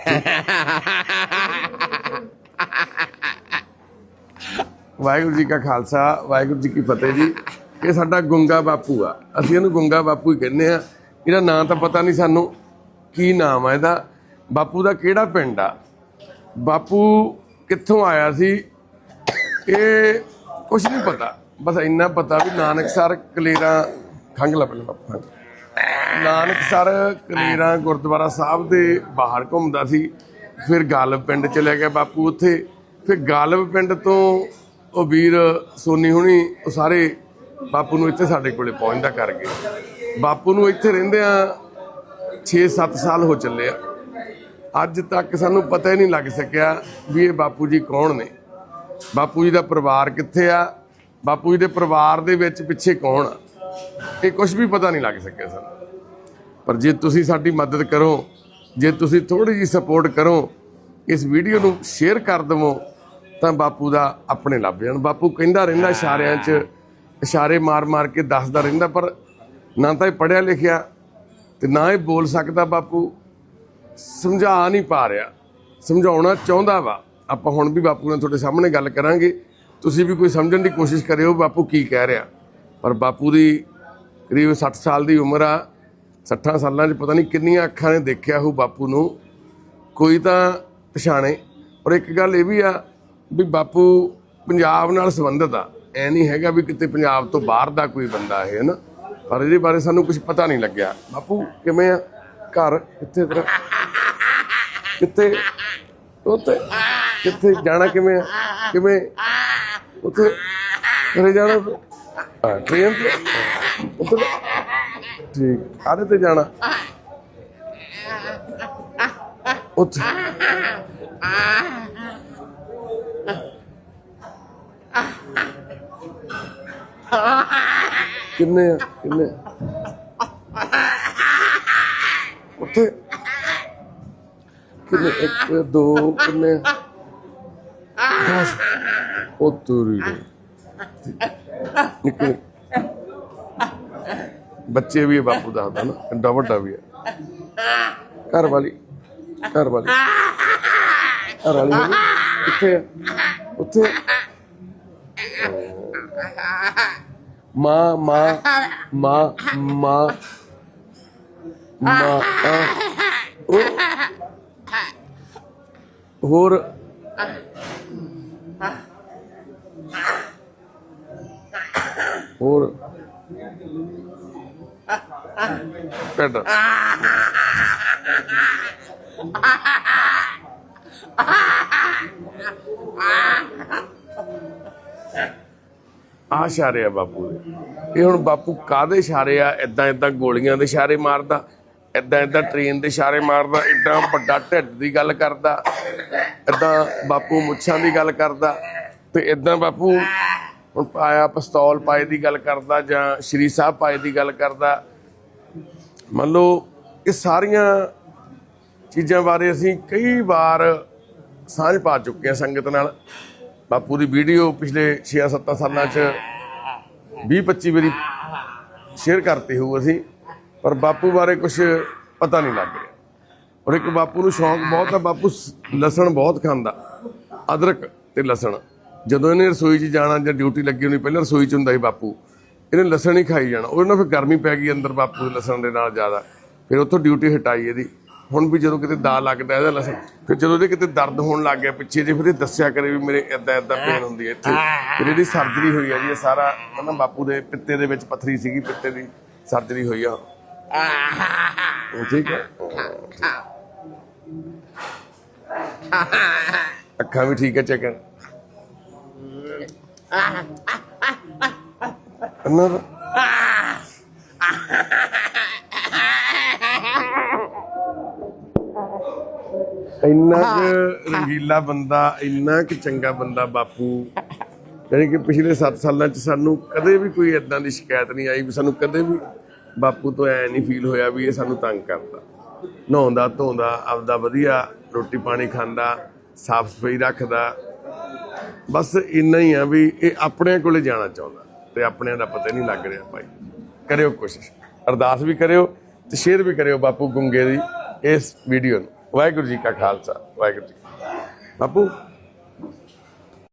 ਵਾਹਿਗੁਰੂ ਜੀ ਕਾ ਖਾਲਸਾ, ਵਾਹਿਗੁਰੂ ਜੀ ਕੀ ਫਤਿਹ ਜੀ। ਇਹ ਸਾਡਾ ਗੁੰਗਾ ਬਾਪੂ ਆ। ਅਸੀਂ ਇਹਨੂੰ ਗੁੰਗਾ ਬਾਪੂ ਹੀ ਕਹਿੰਦੇ ਆ। ਇਹਦਾ ਨਾਂ ਤਾਂ ਪਤਾ ਨਹੀਂ ਸਾਨੂੰ ਕੀ ਨਾਮ ਆ ਇਹਦਾ। ਬਾਪੂ ਦਾ ਕਿਹੜਾ ਪਿੰਡ ਆ? ਬਾਪੂ ਕਿੱਥੋਂ ਆਇਆ ਸੀ? ਇਹ ਕੁਝ ਨਹੀਂ ਪਤਾ। ਬਸ ਇੰਨਾ ਪਤਾ ਵੀ ਨਾਨਕਸਰ ਕਲੇਰਾ ਖੰਗ ਲਾ ਪਹਿਲਾਂ ਬਾਪੂ। ਖੰਘ। ਨਾਨਕਸਰ ਕਲੇਰਾ ਗੁਰਦੁਆਰਾ ਸਾਹਿਬ ਦੇ ਬਾਹਰ ਘੁੰਮਦਾ ਸੀ ਫਿਰ ਗਾਲਬ ਪਿੰਡ ਚਲੇ ਗਿਆ ਬਾਪੂ ਉੱਥੇ ਫਿਰ ਗਾਲਬ ਪਿੰਡ ਤੋਂ ਉਹ ਵੀਰ ਸੋਨੀ ਹੁਣੀ ਉਹ ਸਾਰੇ ਬਾਪੂ ਨੂੰ ਇੱਥੇ ਸਾਡੇ ਕੋਲੇ ਪਹੁੰਚਦਾ ਕਰ ਗਏ। ਬਾਪੂ ਨੂੰ ਇੱਥੇ ਰਹਿੰਦਿਆਂ 6-7 ਸਾਲ ਹੋ ਚੱਲੇ ਆ। ਅੱਜ ਤੱਕ ਸਾਨੂੰ ਪਤਾ ਹੀ ਨਹੀਂ ਲੱਗ ਸਕਿਆ ਵੀ ਇਹ ਬਾਪੂ ਜੀ ਕੌਣ ਨੇ। ਬਾਪੂ ਜੀ ਦਾ ਪਰਿਵਾਰ ਕਿੱਥੇ ਆ? ਬਾਪੂ ਜੀ ਦੇ ਪਰਿਵਾਰ ਦੇ ਵਿੱਚ ਪਿੱਛੇ ਕੌਣ ਆ? ਇਹ ਕੁਝ ਵੀ ਪਤਾ ਨਹੀਂ ਲੱਗ ਸਕਿਆ ਸਾਨੂੰ। ਪਰ ਜੇ ਤੁਸੀਂ ਸਾਡੀ ਮਦਦ ਕਰੋ, ਜੇ ਤੁਸੀਂ ਥੋੜੀ ਜੀ ਸਪੋਰਟ ਕਰੋ, ਇਸ ਵੀਡੀਓ ਨੂੰ ਸ਼ੇਅਰ ਕਰ ਦਵੋ, ਤਾਂ ਬਾਪੂ ਦਾ ਆਪਣੇ ਲੱਭ ਜਾਣ ਬਾਪੂ ਕਹਿੰਦਾ ਰਹਿੰਦਾ ਇਸ਼ਾਰਿਆਂ 'ਚ, ਇਸ਼ਾਰੇ ਮਾਰ-ਮਾਰ ਕੇ ਦੱਸਦਾ ਰਹਿੰਦਾ, ਪਰ ਨਾ ਤਾਂ ਇਹ ਪੜਿਆ ਲਿਖਿਆ ਤੇ ਨਾ ਇਹ ਬੋਲ ਸਕਦਾ ਬਾਪੂ। ਸਮਝਾ ਨਹੀਂ ਪਾ ਰਿਹਾ, ਸਮਝਾਉਣਾ ਚਾਹੁੰਦਾ ਵਾ। ਆਪਾਂ ਹੁਣ ਵੀ ਬਾਪੂ ਨਾਲ ਤੁਹਾਡੇ ਸਾਹਮਣੇ ਗੱਲ ਕਰਾਂਗੇ। ਤੁਸੀਂ ਵੀ ਕੋਈ ਸਮਝਣ ਦੀ ਕੋਸ਼ਿਸ਼ ਕਰਿਓ ਬਾਪੂ ਕੀ ਕਹਿ ਰਿਹਾ। ਪਰ ਬਾਪੂ ਦੀ ਕਰੀਬ 60 ਸਾਲ ਦੀ ਉਮਰ ਆ 60 ਸਾਲਾਂ 'ਚ ਪਤਾ ਨਹੀਂ ਕਿੰਨੀਆਂ ਅੱਖਾਂ ਨੇ ਦੇਖਿਆ ਹੋ ਬਾਪੂ ਨੂੰ। ਕੋਈ ਤਾਂ ਪਛਾਣੇ। ਔਰ ਇੱਕ ਗੱਲ ਇਹ ਵੀ ਆ ਵੀ ਬਾਪੂ ਪੰਜਾਬ ਨਾਲ ਸੰਬੰਧਿਤ ਆ। ਐ ਨਹੀਂ ਹੈਗਾ ਵੀ ਕਿਤੇ ਪੰਜਾਬ ਤੋਂ ਬਾਹਰ ਦਾ ਕੋਈ ਬੰਦਾ ਹੈ ਨਾ ਪਰ ਇਹਦੇ ਬਾਰੇ ਸਾਨੂੰ ਕੁਝ ਪਤਾ ਨਹੀਂ ਲੱਗਿਆ। ਬਾਪੂ, ਕਿਵੇਂ ਆ? ਘਰ ਕਿੱਥੇ ਤੇਰਾ? ਕਿੱਥੇ? ਉੱਥੇ? ਕਿੱਥੇ? ਜਾਣਾ ਕਿਵੇਂ ਆ? ਕਿਵੇਂ? ਉੱਥੇ? ਘਰੇ ਜਾਣਾ ਟ੍ਰੇਨ ਤੇ? ਉੱਥੇ ਠੀਕ। ਆਦੇ ਤੇ ਜਾਣਾ? ਉੱਥੇ। ਕਿੰਨੇ ਆ? ਕਿੰਨੇ? ਉੱਥੇ। ਕਿੰਨੇ? ਇੱਕ, ਦੋ, ਕਿੰਨੇ? ਦਸ ਉਹ ਤੁਰੀ ਨਿਕਲੇ। ਬੱਚੇ ਵੀ ਹੈ ਬਾਪੂ ਦਾ ਹੁੰਦਾ ਨਾ ਏਡਾ ਵੱਡਾ ਵੀ ਹੈ ਘਰ ਵਾਲੀ ਘਰ ਵਾਲੀ ਘਰ ਵਾਲੀ ਹੈਗੀ? ਕਿੱਥੇ ਹੈ ਉੱਥੇ ਮਾਂ ਮਾਂ ਮਾਂ ਮਾਂ ਮਾਂ ਆ, ਉਹ ਹੋਰ ਹੋਰ ਕੱਢ ਆ ਇਸ਼ਾਰੇ ਆ ਬਾਪੂ ਦੇ ਇਹ ਹੁਣ ਬਾਪੂ ਕਾਦੇ ਇਸ਼ਾਰੇ ਆ ਇਦਾਂ ਇਦਾਂ ਗੋਲੀਆਂ ਦੇ ਇਸ਼ਾਰੇ ਮਾਰਦਾ ਇਦਾਂ ਇਦਾਂ ਟ੍ਰੇਨ ਦੇ ਇਸ਼ਾਰੇ ਮਾਰਦਾ ਇਦਾਂ ਵੱਡਾ ਢਿੱਡ ਦੀ ਗੱਲ ਕਰਦਾ ਇਦਾਂ ਬਾਪੂ ਮੁੱਛਾਂ ਦੀ ਗੱਲ ਕਰਦਾ, ਤੇ ਇਦਾਂ ਬਾਪੂ ਹੁਣ ਪਾਇਆ ਪਿਸਤੌਲ ਪਾਏ ਦੀ ਗੱਲ ਕਰਦਾ ਜਾਂ ਸ਼੍ਰੀ ਸਾਹਿਬ ਪਾਏ ਦੀ ਗੱਲ ਕਰਦਾ ਮੰਨ ਲਓ, ਇਹ ਸਾਰੀਆਂ ਚੀਜ਼ਾਂ ਬਾਰੇ ਅਸੀਂ ਕਈ ਵਾਰ ਸਾਂਝ ਪਾ ਚੁੱਕੇ ਹਾਂ ਸੰਗਤ ਨਾਲ। ਬਾਪੂ ਦੀ ਵੀਡੀਓ ਪਿਛਲੇ 6-7 ਸਾਲਾਂ 'ਚ 20-25 ਵਾਰੀ ਸ਼ੇਅਰ ਕਰਤੇ ਹੋ ਅਸੀਂ, ਪਰ ਬਾਪੂ ਬਾਰੇ ਕੁਝ ਪਤਾ ਨਹੀਂ ਲੱਗ ਰਿਹਾ। ਔਰ ਇੱਕ ਬਾਪੂ ਨੂੰ ਸ਼ੌਂਕ ਬਹੁਤ ਆ, ਬਾਪੂ ਲਸਣ ਬਹੁਤ ਖਾਂਦਾ, ਅਦਰਕ ਤੇ ਲਸਣ। ਜਦੋਂ ਇਹਨੇ ਰਸੋਈ 'ਚ ਜਾਣਾ ਜਾਂ ਡਿਊਟੀ ਲੱਗੀ ਹੋਣੀ, ਪਹਿਲਾਂ ਰਸੋਈ 'ਚ ਹੁੰਦਾ ਸੀ ਬਾਪੂ। ਇਹਨੇ ਲਸਣ ਹੀ ਖਾਈ ਜਾਣਾ। ਉਹਦੇ ਨਾਲ ਫਿਰ ਗਰਮੀ ਪੈ ਗਈ ਅੰਦਰ ਬਾਪੂ ਦੇ ਲਸਣ ਦੇ ਨਾਲ ਜ਼ਿਆਦਾ। ਫਿਰ ਉੱਥੋਂ ਡਿਊਟੀ ਹਟਾਈ ਇਹਦੀ। ਹੁਣ ਵੀ ਜਦੋਂ ਕਿਤੇ ਦਾ ਲੱਗਦਾ ਇਹਦਾ ਲਸਣ, ਫਿਰ ਜਦੋਂ ਇਹਦੇ ਕਿਤੇ ਦਰਦ ਹੋਣ ਲੱਗ ਗਿਆ ਪਿੱਛੇ ਜੇ ਫਿਰ ਇਹ ਦੱਸਿਆ ਕਰੇ ਵੀ ਮੇਰੇ ਇਦਾਂ ਇਦਾਂ ਪੇਨ ਹੁੰਦੀ ਹੈ ਇੱਥੇ। ਫਿਰ ਇਹਦੀ ਸਰਜਰੀ ਹੋਈ ਆ ਜੀ, ਇਹ ਸਾਰਾ ਕਹਿੰਦਾ ਬਾਪੂ ਦੇ ਪਿੱਤੇ ਦੇ ਵਿੱਚ ਪੱਥਰੀ ਸੀਗੀ, ਪਿੱਤੇ ਦੀ ਸਰਜਰੀ ਹੋਈ ਆ। ਉਹ ਠੀਕ ਹੈ ਅੱਖਾਂ ਵੀ ਠੀਕ ਹੈ ਚੈੱਕ ਦਾ ਇੰਨਾ ਕੁ ਰੰਗੀਲਾ ਬੰਦਾ ਇੰਨਾ ਕਿ ਚੰਗਾ ਬੰਦਾ ਬਾਪੂ। ਯਾਨੀ ਕਿ ਪਿਛਲੇ 7 ਸਾਲਾਂ ਚ ਸਾਨੂੰ ਕਦੇ ਵੀ ਕੋਈ ਇਦਾਂ ਦੀ ਸ਼ਿਕਾਇਤ ਨਹੀਂ ਆਈ ਵੀ ਸਾਨੂੰ ਕਦੇ ਵੀ ਬਾਪੂ ਤੋਂ ਐ ਨਹੀਂ ਫੀਲ ਹੋਇਆ ਵੀ ਇਹ ਸਾਨੂੰ ਤੰਗ ਕਰਦਾ। ਨਹਾਉਂਦਾ ਧੋਂਦਾ ਆਪਦਾ ਵਧੀਆ ਰੋਟੀ ਪਾਣੀ ਖਾਂਦਾ ਸਾਫ਼ ਸਫ਼ਾਈ ਰੱਖਦਾ। ਬਸ ਇੰਨਾ ਹੀ ਆ ਵੀ ਇਹ ਆਪਣੇ ਕੋਲੇ ਜਾਣਾ ਚਾਹੁੰਦਾ। ਤੇ ਆਪਣਿਆਂ ਦਾ ਪਤਾ ਨਹੀਂ ਲੱਗ ਰਿਹਾ ਭਾਈ। ਕਰਿਓ ਕੋਸ਼ਿਸ਼। ਅਰਦਾਸ ਵੀ ਕਰਿਓ ਤੇ ਸ਼ੇਅਰ ਵੀ ਕਰਿਓ ਬਾਪੂ ਗੁੰਗੇ ਦੀ ਇਸ ਵੀਡੀਓ ਨੂੰ। ਵਾਹਿਗੁਰੂ ਜੀ ਕਾ ਖਾਲਸਾ। ਵਾਹਿਗੁਰੂ ਜੀ ਬਾਪੂ